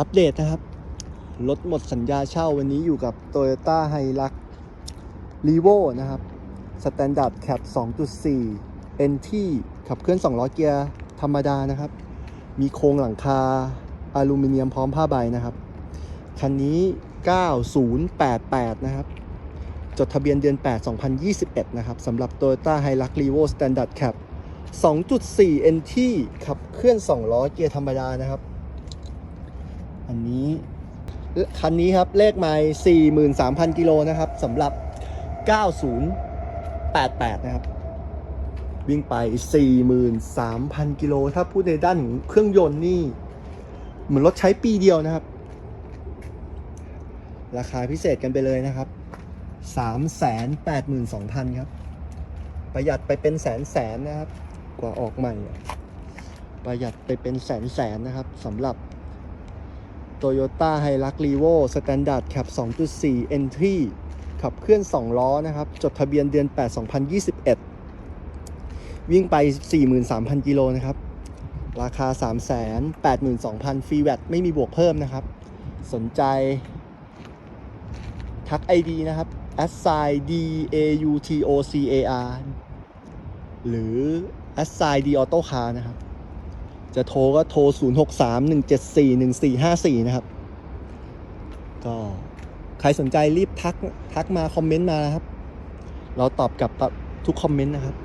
อัปเดตนะครับ รถหมดสัญญาเช่าวันนี้อยู่กับ Toyota h i l u x r e v o นะครับ Standard Cap 2.4 NT ขับเคลื่อน 2 ล้อเกียร์ธรรมดานะครับ มีโครงหลังคาอลูมิเนียมพร้อมผ้าใบนะครับ คันนี้ 9088 นะครับ จดทะเบียนเดือน 8 2021 นะครับสำหรับ Toyota h i l u x r e v o Standard Cap 2.4 NT ขับเคลื่อน 2 ล้อเกียร์ธรรมดานะครับ อันนี้คันนี้ครับเลขไมล์43,000 กิโลนะครับสำหรับ 9088 นะครับ วิ่งไป 43,000 กิโล ถ้าพูดในด้านของเครื่องยนต์นี่ เหมือนรถใช้ปีเดียวนะครับ ราคาพิเศษกันไปเลยนะครับ 382,000 ครับ ประหยัดไปเป็นแสนแสนนะครับ กว่าออกใหม่ ประหยัดไปเป็นแสนแสนนะครับสำหรับ Toyota h i l u x r e v o Standard Cap 2.4 Entry ขับเคลื่อน 2 ล้อนะครับ จดทะเบียนเดือน 8 2021 วิ่งไป 43,000 กิโลนะครับ ราคา 382,000ฟรีแวตไม่มีบวกเพิ่มนะครับ สนใจ ทัก ID นะครับ a s s i d a u t o c a r หรือ a s s i d auto car นะครับ จะโทรก็โทร 0631741454 นะครับ ก็ใครสนใจรีบทักทักมาคอมเมนต์มานะครับ เราตอบกลับทุกคอมเมนต์นะครับ